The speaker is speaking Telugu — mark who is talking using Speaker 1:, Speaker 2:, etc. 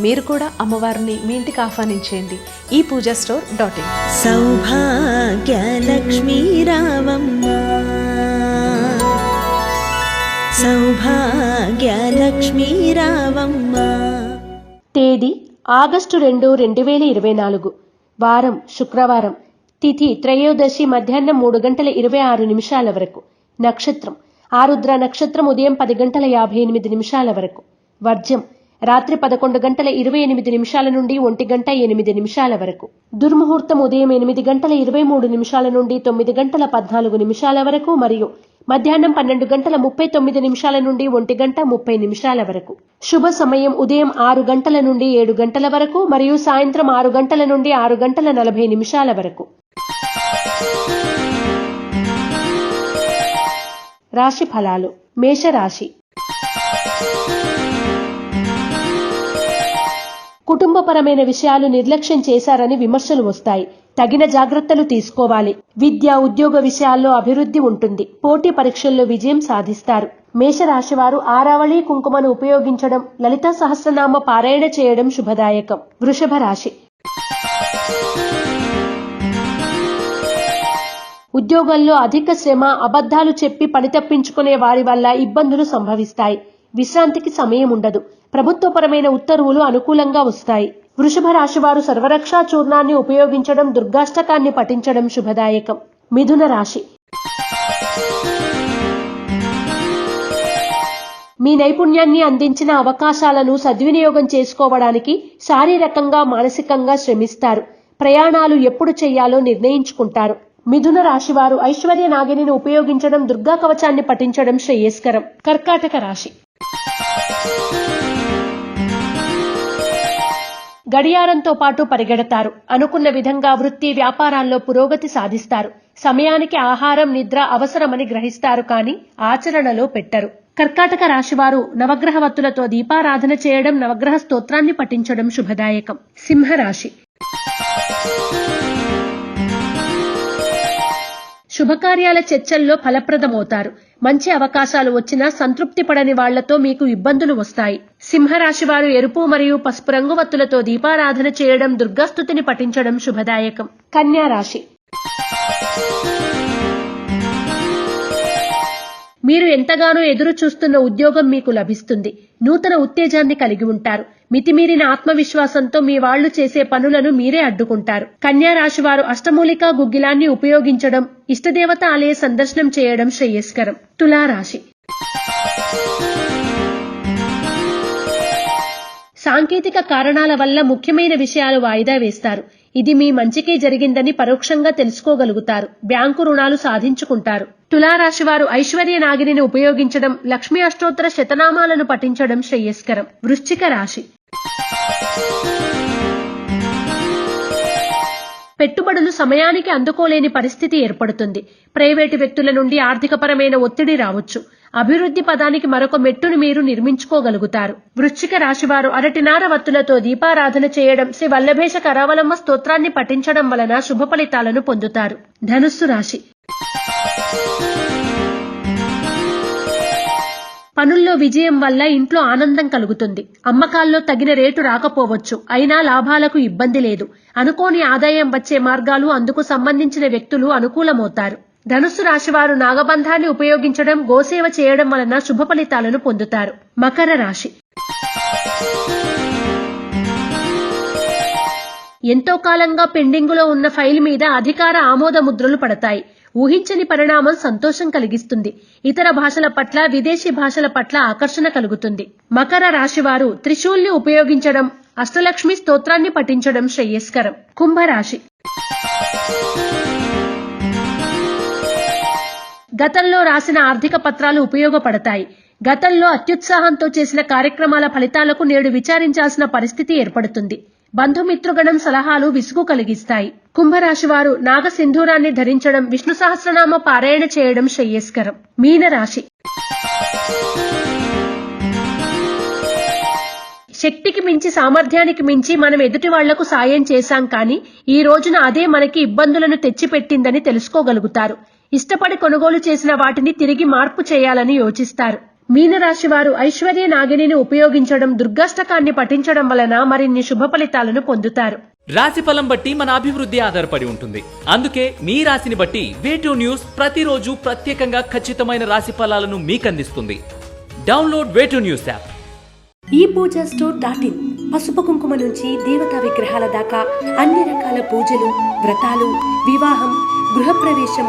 Speaker 1: మీరు కూడా అమ్మవారిని మీ ఇంటికి ఆహ్వానించేయండి. ఈ Pooja store dot in.
Speaker 2: Sowbhagyalakshmi రావమ్మ. సౌభాగ్యలక్ష్మీ రావమ్మ.
Speaker 3: తేదీ ఆగస్టు రెండు రెండు వేల ఇరవై నాలుగు. వారం శుక్రవారం. తిథి త్రయోదశి మధ్యాహ్నం మూడు గంటల ఇరవై ఆరు నిమిషాల వరకు. నక్షత్రం. ఆరుద్ర నక్షత్రం ఉదయం పది గంటల యాభై ఎనిమిది నిమిషాల వరకు. వర్జ్యం రాత్రి పదకొండు గంటల ఇరవై ఎనిమిది నిమిషాల నుండి ఒంటి గంట ఎనిమిది నిమిషాల వరకు. దుర్ముహూర్తం ఉదయం ఎనిమిది గంటల ఇరవై మూడు నిమిషాల నుండి తొమ్మిది గంటల పద్నాలుగు నిమిషాల వరకు మరియు మధ్యాహ్నం పన్నెండు గంటల ముప్పై తొమ్మిది నిమిషాల నుండి ఒంటి గంట ముప్పై నిమిషాల వరకు. శుభ సమయం ఉదయం ఆరు గంటల నుండి ఏడు గంటల వరకు మరియు సాయంత్రం ఆరు గంటల నుండి ఆరు గంటల నలభై నిమిషాల వరకు. రాశి ఫలాలు. మేషరాశి. కుటుంబపరమైన విషయాలు నిర్లక్ష్యం చేశారని విమర్శలు వస్తాయి. తగిన జాగ్రత్తలు తీసుకోవాలి. విద్య ఉద్యోగ విషయాల్లో అభివృద్ధి ఉంటుంది. పోటీ పరీక్షల్లో విజయం సాధిస్తారు. మేషరాశివారు ఆరావళి కుంకుమను ఉపయోగించడం లలిత సహస్రనామ పారాయణ చేయడం శుభదాయకం. వృషభ రాశి. ఉద్యోగంలో అధిక శ్రమ అబద్ధాలు చెప్పి పని తప్పించుకునే వారి వల్ల ఇబ్బందులు సంభవిస్తాయి. విశ్రాంతికి సమయం ఉండదు. ప్రభుత్వపరమైన ఉత్తర్వులు అనుకూలంగా వస్తాయి. వృషభ రాశి వారు సర్వరక్షా చూర్ణాన్ని ఉపయోగించడం దుర్గాష్టకాన్ని పఠించడం శుభదాయకం. మిథున రాశి. మీ నైపుణ్యాన్ని అందించిన అవకాశాలను సద్వినియోగం చేసుకోవడానికి శారీరకంగా మానసికంగా శ్రమిస్తారు. ప్రయాణాలు ఎప్పుడు చేయాలో నిర్ణయించుకుంటారు. మిథున రాశి వారు ఐశ్వర్య నాగిని ఉపయోగించడం దుర్గా కవచాన్ని పఠించడం శ్రేయస్కరం. కర్కాటక రాశి. గడియారంతో పాటు పరిగెడతారు. అనుకున్న విధంగా వృత్తి వ్యాపారాల్లో పురోగతి సాధిస్తారు. సమయానికి ఆహారం నిద్ర అవసరమని గ్రహిస్తారు కానీ ఆచరణలో పెట్టరు. కర్కాటక రాశివారు నవగ్రహవత్తులతో దీపారాధన చేయడం నవగ్రహ స్తోత్రాన్ని పఠించడం శుభదాయకం. సింహరాశి శుభకార్యాల చర్చల్లో ఫలప్రదమవుతారు. మంచి అవకాశాలు వచ్చినా సంతృప్తి పడని వాళ్ళతో మీకు ఇబ్బందులు వస్తాయి. సింహరాశి వారు ఎరుపు మరియు పసుపు రంగు వత్తులతో దీపారాధన చేయడం దుర్గాస్థుతిని పఠించడం శుభదాయకం. కన్యా రాశి. మీరు ఎంతగానో ఎదురు చూస్తున్న ఉద్యోగం మీకు లభిస్తుంది. నూతన ఉత్తేజాన్ని కలిగి ఉంటారు. మితిమీరిన ఆత్మవిశ్వాసంతో మీ వాళ్ళు చేసే పనులను మీరే అడ్డుకుంటారు. కన్యా రాశి వారు అష్టమూలికా గుగ్గిలాన్ని ఉపయోగించడం ఇష్టదేవత ఆలయ సందర్శనం చేయడం శ్రేయస్కరం. తులారాశి. సాంకేతిక కారణాల వల్ల ముఖ్యమైన విషయాలు వాయిదా వేస్తారు. ఇది మీ మంచికే జరిగిందని పరోక్షంగా తెలుసుకోగలుగుతారు. బ్యాంకు రుణాలు సాధించుకుంటారు. తులారాశి వారు ఐశ్వర్య నాగిని ఉపయోగించడం లక్ష్మీ అష్టోత్తర శతనామాలను పఠించడం శ్రేయస్కరం. వృశ్చిక రాశి. పెట్టుబడులు సమయానికి అందుకోలేని పరిస్థితి ఏర్పడుతుంది. ప్రైవేటు వ్యక్తుల నుండి ఆర్థికపరమైన ఒత్తిడి రావచ్చు. అభివృద్ధి పదానికి మరొక మెట్టును మీరు నిర్మించుకోగలుగుతారు. వృశ్చిక రాశివారు అరటినార వత్తులతో దీపారాధన చేయడం శ్రీ వల్లభేష కరావలమ్మ స్తోత్రాన్ని పఠించడం వలన శుభ ఫలితాలను పొందుతారు. ధనుస్సు రాశి. పనుల్లో విజయం వల్ల ఇంట్లో ఆనందం కలుగుతుంది. అమ్మకాల్లో తగిన రేటు రాకపోవచ్చు. అయినా లాభాలకు ఇబ్బంది లేదు. అనుకోని ఆదాయం వచ్చే మార్గాలు అందుకు సంబంధించిన వ్యక్తులు అనుకూలమవుతారు. ధనుస్సు రాశివారు నాగబంధాన్ని ఉపయోగించడం గోసేవ చేయడం వలన శుభ ఫలితాలను పొందుతారు. మకర రాశి. ఎంతో కాలంగా పెండింగులో ఉన్న ఫైల్ మీద అధికార ఆమోద ముద్రలు పడతాయి. ఊహించని పరిణామం సంతోషం కలిగిస్తుంది. ఇతర భాషల పట్ల విదేశీ భాషల పట్ల ఆకర్షణ కలుగుతుంది. మకర రాశివారు త్రిశూల్ని ఉపయోగించడం అష్టలక్ష్మి స్తోత్రాన్ని పఠించడం శ్రేయస్కరం. కుంభరాశి. గతంలో రాసిన ఆర్థిక పత్రాలు ఉపయోగపడతాయి. గతంలో అత్యుత్సాహంతో చేసిన కార్యక్రమాల ఫలితాలకు నేడు విచారించాల్సిన పరిస్థితి ఏర్పడుతుంది. బంధుమిత్రుగణం సలహాలు విసుగు కలిగిస్తాయి. కుంభరాశి వారు నాగసింధూరాన్ని ధరించడం విష్ణు సహస్రనామ పారాయణ చేయడం శ్రేయస్కరం. మీనరాశి. శక్తికి మించి సామర్థ్యానికి మించి మనం ఎదుటి వాళ్ళకు సాయం చేశాం కానీ ఈ రోజున అదే మనకి ఇబ్బందులను తెచ్చిపెట్టిందని తెలుసుకోగలుగుతారు. ఇష్టపడి కొనుగోలు చేసిన వాటిని తిరిగి మార్పు చేయాలని యోచిస్తారు. మీనరాశి వారు ఐశ్వర్య నాగిని ఉపయోగించడం దుర్గాష్టకాన్ని పఠించడం వలన మరిన్ని శుభ ఫలితాలను పొందుతారు.
Speaker 4: రాశి ఫలం బట్టి మన అభివృద్ధి ఆధారపడి ఉంటుంది. అందుకే మీ రాశిని బట్టి వేటూ న్యూస్ ప్రతిరోజు ప్రత్యేకంగా ఖచ్చితమైన రాశి ఫలాలను మీకు అందిస్తుంది డౌన్లోడ్ వేటూ న్యూస్ యాప్.
Speaker 3: ఈ పూజ స్టోర్ డాట్ ఇన్. పసుపు కుంకుమ నుంచి దేవతా విగ్రహాల దాకా అన్ని రకాల పూజలు వ్రతాలు వివాహం గృహప్రవేశం